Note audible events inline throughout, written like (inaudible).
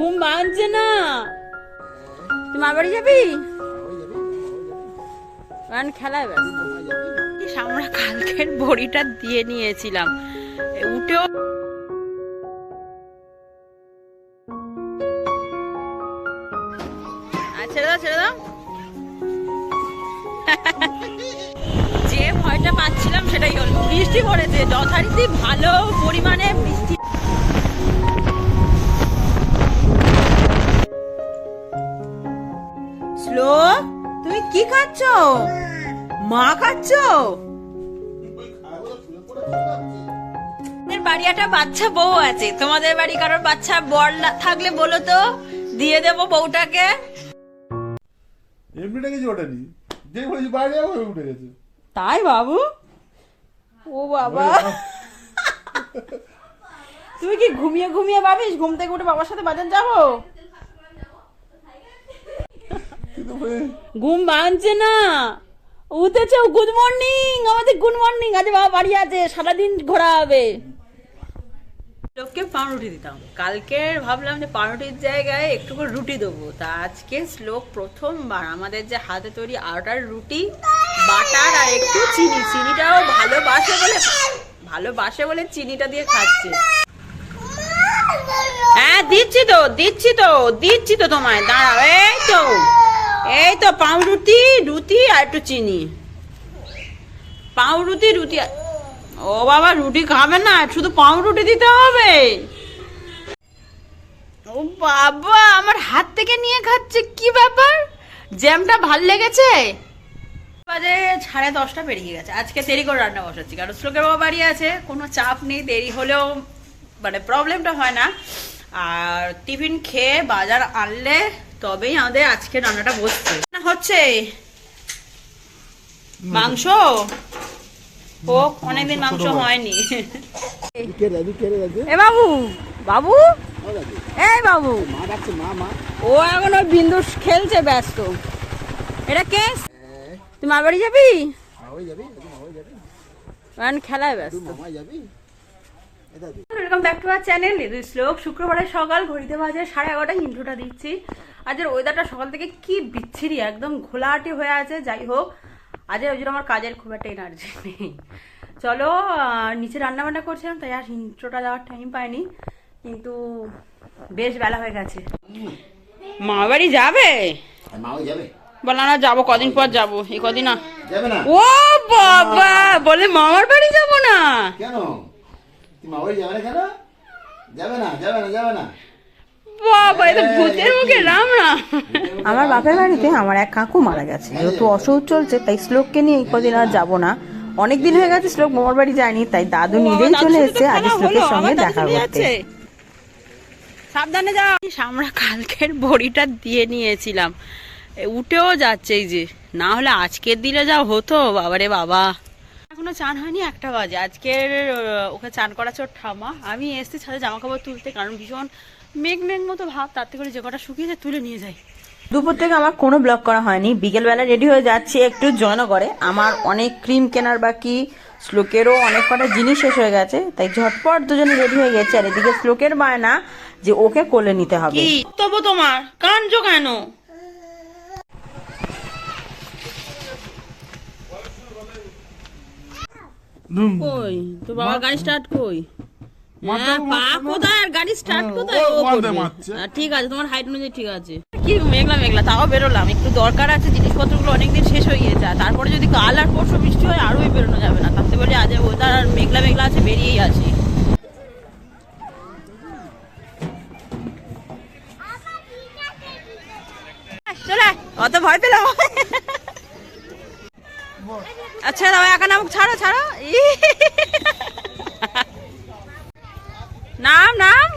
ঘুম ভাঙছে না। তুই মা বাড়ি যাবি? কারণ খেলায় ব্যস্ত। আমরা কালকের বড়িটা দিয়ে নিয়েছিলাম। উঠেও ছেড়ে দাও ছেড়ে দাও। যে ভয়টা পাচ্ছিলাম সেটাই হলো। বৃষ্টি পড়েছে, যথারীতি ভালো পরিমাণে বৃষ্টি স্লো তুমি কি খাচ্ছ? মা খাচ্ছ? বাড়ি একটা বাচ্চা বউ আছে। তোমাদের বাড়ি কারোর বাচ্চা বর থাকলে বলো তো? দিয়ে দেবো বউটাকে। এমনিটা কিছু ওঠেনি। যে বলেছি বাইরে ওই উঠে গেছে। তাই বাবু? ও বাবা। (laughs) তুমি কি ঘুমিয়ে ঘুমিয়ে ভাবিস? ঘুম থেকে উঠে বাবার সাথে বাজার যাব? ঘুম ভাঙছে না। উঠেছে গুড মর্নিং আমাদের গুড মর্নিং আজ বাবা বাড়ি আছে সারাদিন ঘোরা হবে লোককে পাউরুটি দিতাম। কালকে ভাবলাম যে পাউরুটির জায়গায় একটু করে রুটি দেবো। তা আজকে শ্লোক প্রথমবার। আমাদের যে হাতে তৈরি আটার রুটি বাটার আর একটু চিনি। চিনিটাও ভালোবাসে বলে ভালোবাসে বলে চিনিটা দিয়ে খাচ্ছে। হ্যাঁ দিচ্ছি তো দিচ্ছি তো দিচ্ছি তো তোমায়। দাঁড়াও এই তো। এই তো পাউরুটি, রুটি আর একটু চিনি। পাউরুটি, রুটি ও বাবা, রুটি খাবে না, শুধু পাউরুটি দিতে হবে। ও বাবা, আমার হাত থেকে নিয়ে খাচ্ছে, কি ব্যাপার? জ্যামটা ভালো লেগেছে? বাজে সাড়ে দশটা পেরিয়ে গেছে। আজকে দেরি করে রান্না বসাচ্ছি, কারণ শ্লোকের বাবা বাড়ি আছে, কোনো চাপ নেই, দেরি হলেও মানে প্রবলেমটা হয় না। আর টিফিন খেয়ে বাজার আনলে তবেই আমাদের আজকে রান্নাটা বসছে না হচ্ছে। মাংস। হোক অনেকদিন মাংস হয়নি। এ বাবু বাবু? এই বাবু। মা ডাকছে মা মা। ও এখন ওই বিন্দু খেলছে ব্যস্ত। এটা কে? তুই মা বাড়ি যাবি? এখন খেলায় ব্যস্ত। Welcome back to our channel Shlok. শুক্রবারের সকাল ঘড়িতে বাজে সাড়ে এগারোটা। ইন্ট্রোটা দিচ্ছি। আজের ওয়েদারটা সকাল থেকে কি বিচ্ছিরি একদম ঘোলাহাটি হয়ে আছে যাই হোক। আজ ওই জন্য আমার কাজের খুব একটা এনার্জি নেই। চলো নিচে রান্না বান্না করছিলাম তাই আর ইন্ট্রোটা দেওয়ার টাইম পাইনি কিন্তু বেশ বেলা হয়ে গেছে। মা বাড়ি যাবে? বললাম না যাব কদিন পর যাব এই কদিন না। ও বাবা বলে মামার বাড়ি যাব না। যাবে না কেন? যাবে না যাবে না যাবে না। বাবা এটা ভূতের মুখে রাম রাম। আমার বাপের বাড়িতে আমার এক কাকু মারা গেছে। যেহেতু চলছে তাই শ্লোককে নিয়ে এই কদিন আর যাব না। অনেক দিন হয়ে গেছে শ্লোক মামার বাড়ি যায়নি তাই দাদু নিজেই চলে এসেছে আজ শ্লোকের সঙ্গে দেখা করতে। সাবধানে যাও। আমরা কালকের বড়িটা দিয়ে নিয়েছিলাম। উঠেও যাচ্ছে এই যে না হলে আজকের দিনে যা হতো বাবারে বাবা। এখনও চান হয়নি একটা বাজে। আজকের ওকে চান করাচ্ছে ওর ঠামা আমি এসছি ছাদে জামা কাপড় তুলতে কারণ ভীষণ মেঘ মেঘ মতো ভাব তাতে করে যে কটা শুকিয়েছে তুলে নিয়ে যাই দুপুর থেকে আমার কোনো ব্লগ করা হয়নি। বিকেলবেলা রেডি হয়ে যাচ্ছি একটু জয়নগরে। আমার অনেক ক্রিম কেনার বাকি শ্লোকেরও অনেক কটা জিনিস শেষ হয়ে গেছে। তাই ঝটপট দুজনে রেডি হয়ে গেছে। আর এদিকে শ্লোকের বায়না যে ওকে কোলে নিতে হবে। কি তবু তোমার? কাঞ্জ কেন? কই? তো বাবা গাড়ি স্টার্ট কই? পা কোথায়? আর গাড়ি স্টার্ট কোথায়? হ্যাঁ, ঠিক আছে তোমার হাইট অনুযায়ী ঠিক আছে। কি মেঘলা মেঘলা তাও বেরোলাম। একটু দরকার আছে জিনিসপত্রগুলো অনেকদিন শেষ হয়ে গিয়েছে। তারপরে যদি কাল আর পরশু বৃষ্টি হয় আরোই বেরোনো যাবে না। তাতে বলি আজ ওয়েদার আর মেঘলা মেঘলা আছে বেরিয়েই চলে অত ভয় পেলাম আচ্ছা দাও একা নাম ছাড়ো ছাড়ো। নাম নাম।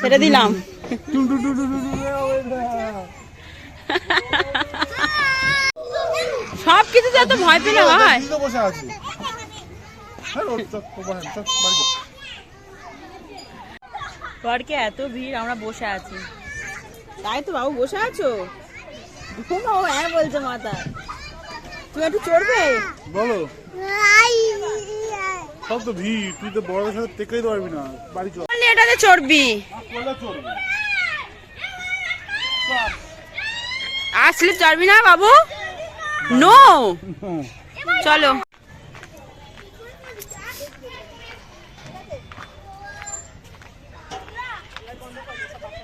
ছেড়ে দিলাম। সব কিছু এত ভয় পেলে হয়। বসে আছে। হ্যাঁ। পার্কে এত ভিড় আমরা বসে আছি। তাই তো বাবু বসে আছো? ঘুমাও হ্যাঁ বলছে মাথা। তুমি একটু চড়বে? বলো। সব তো ভিড় তুই তো বড়দের সাথে টেকাই দিতে পারবি না। বাড়ি চল। এটাতে চড়বি। আসলে চড়বি না বাবু? নো চলো।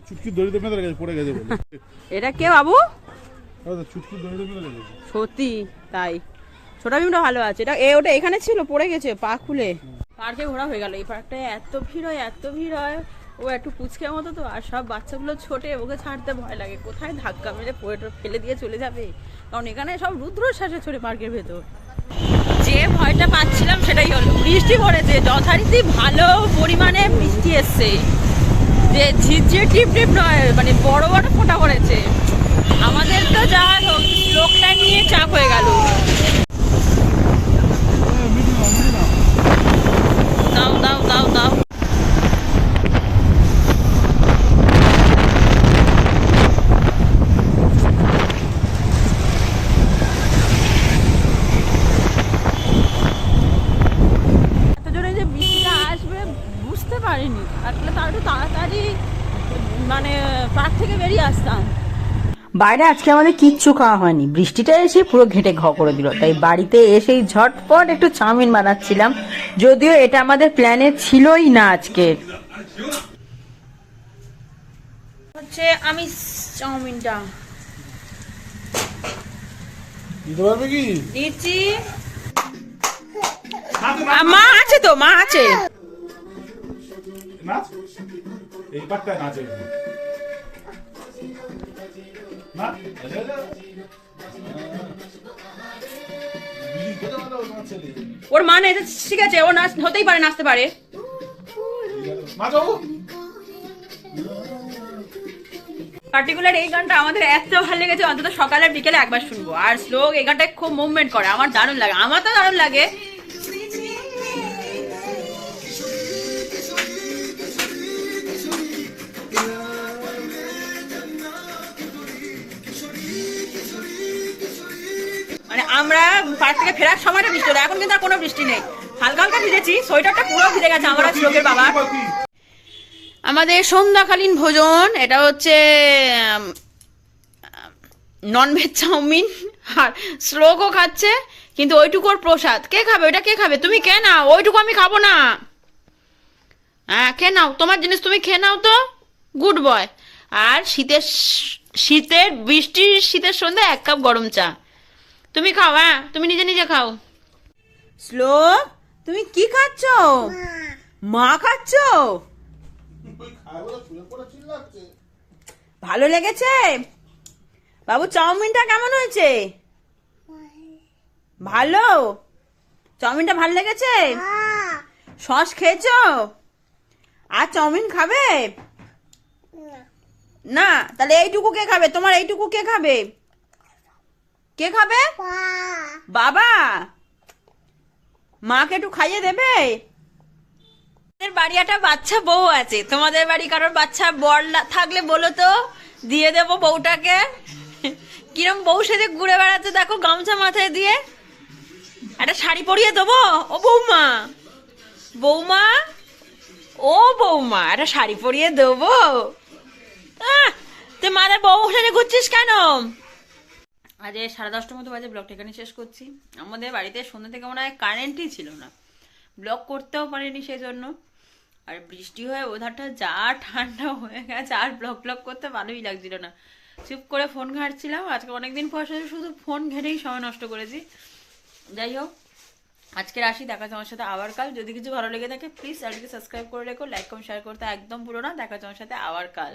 চুটকি দড়িতে বেঁধে গেছে পড়ে গেছে এটা কে বাবু? সত্যি, তাই। ছোটা ভীমটা ভালো আছে। এটা, এ, ওটা এখানে ছিল, পড়ে গেছে, পা খুলে। পার্কে ঘোরা হয়ে গেল। এই পার্কটায় এত ভিড় হয়, এত ভিড় হয়। ও একটু পুচকে মতো তো, আর সব বাচ্চাগুলো ছোটে, ওকে ছাড়তে ভয় লাগে। কোথায় ধাক্কা মেরে পড়ে ফেলে দিয়ে চলে যাবে? কারণ এখানে সব রুদ্রশ্বাসে ছোটে পার্কের ভেতর। যে ভয়টা পাচ্ছিলাম, সেটাই হলো। বৃষ্টি পড়েছে, যথারীতি ভালো পরিমাণে বৃষ্টি এসছে। যে ঝিরঝির টিপ টিপ নয় মানে বড় বড় ফোঁটা পড়েছে। আমাদের তো যাওয়ার হোক লোকটা নিয়ে চাপ হয়ে গেল। দাও দাও দাও দাও এত জোরে যে বৃষ্টিটা আসবে বুঝতে পারিনি আসলে তার একটু তাড়াতাড়ি মানে পার্ক থেকে বেরিয়ে আসতাম বাইরে আজকে আমাদের কিচ্ছু খাওয়া হয়নি। বৃষ্টিটা এসে পুরো ঘেটে ঘ করে দিল। তাই বাড়িতে এসেই ঝটপট একটু চাউমিন বানাচ্ছিলাম। যদিও এটা আমাদের প্ল্যানে ছিলই না আজকে। হচ্ছে আমি চাউমিনটা। দিচ্ছি। মা আছে তো মা আছে। এই পাটটা না ওর মা নেই ঠিক আছে ও নাচ হতেই পারে নাচতে পারে। পার্টিকুলার এই গানটা আমাদের এত ভালো লেগেছে অন্তত সকালে বিকেলে একবার শুনব। আর শ্লোক এই গানটা খুব মুভমেন্ট করে আমার দারুণ লাগে। আমার তো দারুণ লাগে। আমরা থেকে ফেরার সময়টা বৃষ্টি হলো, এখন কিন্তু আর কোনো বৃষ্টি নেই। হালকা হালকা ভিজেছি, সোয়েটারটা পুরো ভিজে গেছে আমার শ্লোকের বাবা আমাদের সন্ধ্যাকালীন ভোজন, এটা হচ্ছে ননভেজ চাউমিন, আর শ্লোকও খাচ্ছে, কিন্তু ওইটুকুর প্রসাদ। কে খাবে? ওইটা কে খাবে? তুমি কে নাও, ওইটুকু আমি খাব না। হ্যাঁ খেয়ে নাও। তোমার জিনিস তুমি খেয়ে নাও তো, গুড বয়। আর শীতের শীতের বৃষ্টির, শীতের সন্ধ্যে এক কাপ গরম চা। তুমি খাও হ্যাঁ? তুমি নিজে নিজে খাও। শ্লোক, তুমি কি খাচ্ছ? মা খাচ্ছ? ভালো লেগেছে? বাবু, চাউমিনটা কেমন হয়েছে? ভালো? চাউমিনটা ভালো লেগেছে? সস খেয়েছো? আর চাউমিন খাবে? না, তাহলে এইটুকু কে খাবে? তোমার এইটুকু কে খাবে? কে খাবে? বাবা। মাকে একটু খাইয়ে দেবে? বাড়ি একটা বাচ্চা বউ আছে। তোমাদের বাড়ি কারোর বাচ্চা বর থাকলে বলো তো? দিয়ে দেবো বউটাকে। কিরম বউ সেজে ঘুরে বেড়াচ্ছে দেখো গামছা মাথায় দিয়ে। একটা শাড়ি পরিয়ে দেবো? ও বৌমা। বৌমা? ও বৌমা একটা শাড়ি পরিয়ে দেবো? তুই মাদের বউ সেজে ঘুরছিস কেন? আজ সাড়ে দশটার মতো বাজে, ব্লগটা এখানে শেষ করছি। আমাদের বাড়িতে সন্ধ্যা থেকে মনে হয় কারেন্টই ছিল না। ব্লগ করতেও পারিনি সেই জন্য আর বৃষ্টি হয়ে ওধারটা যা ঠান্ডা হয়ে গেছে, আর ব্লগ ব্লগ করতে ভালোই লাগছিল না। চুপ করে ফোন ঘাঁটছিলাম, আজকে অনেকদিন পর শুধু ফোন ঘেঁটেই সময় নষ্ট করেছি। যাই হোক, আজকে আসি দেখা তোমার সাথে আবার কাল। যদি কিছু ভালো লেগে থাকে প্লিজ চ্যানেলকে সাবস্ক্রাইব করে রেখো লাইক কমেন্ট শেয়ার করতে একদম পুরো না। দেখা তোমার সাথে আবার কাল।